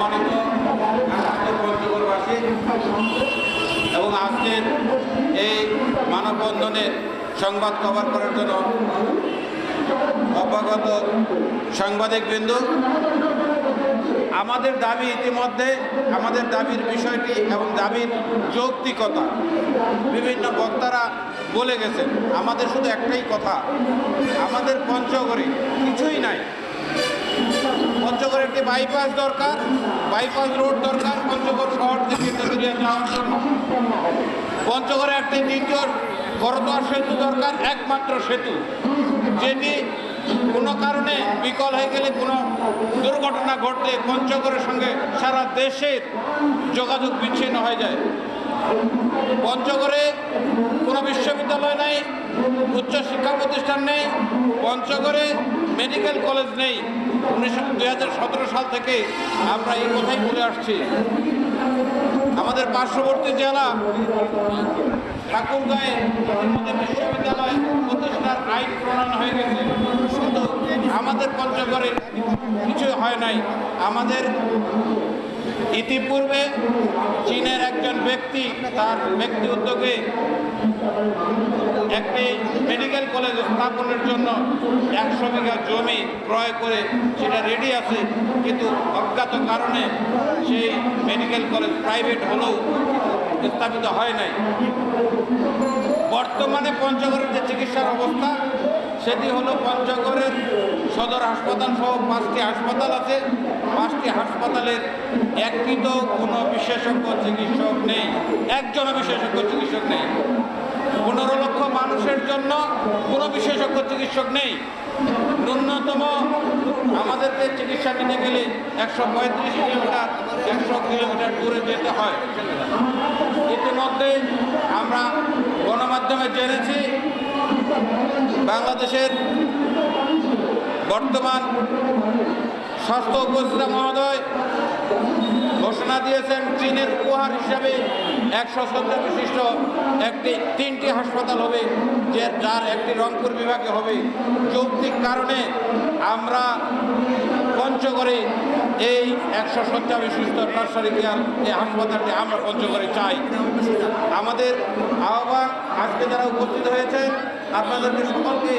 সম্মানিত পঞ্চগড়বাসী এবং আজকের এই মানববন্ধনে সংবাদ কভার করার জন্য অব্যাগত সাংবাদিকবৃন্দ, আমাদের দাবি ইতিমধ্যে আমাদের দাবির বিষয়টি এবং দাবির যৌক্তিকতা বিভিন্ন বক্তারা বলে গেছেন। আমাদের শুধু একটাই কথা, আমাদের পঞ্চগড়ে কিছুই নাই। পঞ্চগড়ে একটি বাইপাস দরকার বাইপাস রোড দরকার, পঞ্চগড় শহর থেকে যাওয়ার জন্য। পঞ্চগড়ে একটি দ্বিতীয় করতোয়া সেতু দরকার, একমাত্র সেতু, যেটি কোনো কারণে বিকল হয়ে গেলে, কোনো দুর্ঘটনা ঘটলে পঞ্চগড়ের সঙ্গে সারা দেশের যোগাযোগ বিচ্ছিন্ন হয়ে যায়। পঞ্চগড়ে কোনো বিশ্ববিদ্যালয় নেই উচ্চ শিক্ষা প্রতিষ্ঠান নেই, পঞ্চগড়ে মেডিকেল কলেজ নেই। উনিশশো সাল থেকে আমরা এই কথাই বলে আসছি। আমাদের পার্শ্ববর্তী জেলা ঠাকুরগাঁয়ে বিশ্ববিদ্যালয় প্রতিষ্ঠার আইন প্রণয়ন হয়ে গেছে। শুধু আমাদের পঞ্চগড়ে কিছু হয় নাই। আমাদের ইতিপূর্বে চীনের একজন ব্যক্তি, তার ব্যক্তি উদ্যোগে একটি মেডিকেল কলেজ স্থাপনের জন্য একশো বিঘা জমি ক্রয় করে সেটা রেডি আছে। কিন্তু অজ্ঞাত কারণে সেই মেডিকেল কলেজ প্রাইভেট হলেও স্থাপিত হয় নাই। বর্তমানে পঞ্চগড়ের যে চিকিৎসার অবস্থা সেটি হলো পঞ্চগড়ের সদর হাসপাতাল সহ পাঁচটি হাসপাতাল আছে। পাঁচটি হাসপাতালের একটি তো কোনো বিশেষজ্ঞ চিকিৎসক নেই। একজনও বিশেষজ্ঞ চিকিৎসক নেই। পনেরো লক্ষ মানুষের জন্য কোনো বিশেষজ্ঞ চিকিৎসক নেই। ন্যূনতম আমাদেরকে চিকিৎসা নিতে গেলে একশো পঁয়ত্রিশ কিলোমিটার, একশো কিলোমিটার দূরে যেতে হয়। ইতিমধ্যে আমরা গণমাধ্যমে জেনেছি বাংলাদেশের বর্তমান স্বাস্থ্য উপস্থিতা মহোদয় ঘোষণা দিয়েছেন চীনের উপহার হিসাবে একশো সত্তর বিশিষ্ট একটি তিনটি হাসপাতাল হবে, যে যার একটি রংপুর বিভাগে হবে। যৌক্তিক কারণে আমরা পঞ্চগড়ে এই একশো শয্যা বিশিষ্ট নার্সারি কেয়ার, এই হাসপাতালটি আমরা পঞ্চগড়ে চাই। আমাদের আহ্বান আজকে যারা উপস্থিত হয়েছে, আপনাদেরকে সকলকে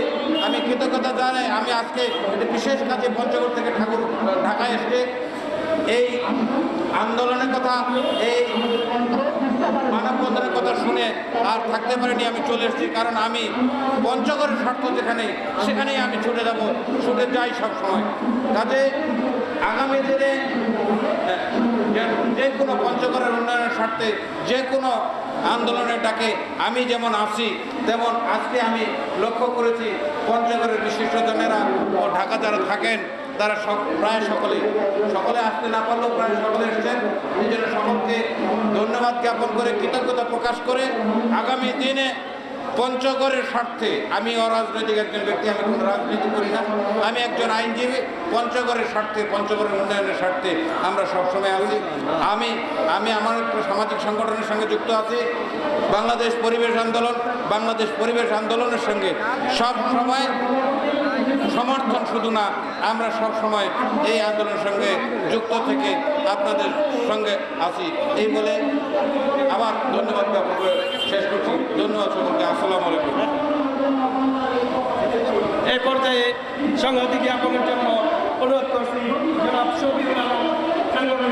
আমি কৃতজ্ঞতা জানাই। আমি আজকে একটি বিশেষ কাজে পঞ্চগড় থেকে ঠাকুর ঢাকায় এসে এই আন্দোলনের কথা, এই মানববন্ধনের কথা শুনে আর থাকতে পারিনি আমি চলে এসেছি, কারণ আমি পঞ্চগড়ের স্বার্থ যেখানে সেখানেই আমি ছুটে যাব, ছুটে যাই সব সময়। কাজে আগামী দিনে যে- যে কোনো পঞ্চগড়ের উন্নয়নের স্বার্থে যে কোনো আন্দোলনের ডাকে আমি যেমন আসি তেমন আজকে আমি লক্ষ্য করেছি পঞ্চগড়ের বিশিষ্টজনেরা ও ঢাকা যারা থাকেন। তারা সব, প্রায় সকলে সকলে আসতে না পারলেও প্রায় সকলে এসছেন। জন্য সকলকে ধন্যবাদ জ্ঞাপন করে, কৃতজ্ঞতা প্রকাশ করে, আগামী দিনে পঞ্চগড়ের স্বার্থে, আমি অরাজনৈতিক একজন ব্যক্তি, আমি কোনো রাজনীতি করি না। আমি একজন আইনজীবী, পঞ্চগড়ের স্বার্থে, পঞ্চগড়ের উন্নয়নের স্বার্থে আমরা সবসময় আছি। আমি আমি আমার একটা সামাজিক সংগঠনের সঙ্গে যুক্ত আছি। বাংলাদেশ পরিবেশ আন্দোলন, বাংলাদেশ পরিবেশ আন্দোলনের সঙ্গে সব সময় সমর্থন শুধু না, আমরা সব সময় এই আন্দোলনের সঙ্গে যুক্ত থেকে আপনাদের সঙ্গে আছি। এই বলে আবার ধন্যবাদ ব্যাপক শেষ করছি। ধন্যবাদ সকলকে, আসসালাম আলাইকুম। এই পর্যায়ে সংহতি জ্ঞাপনের জন্য অনুরোধ করছি সংগঠন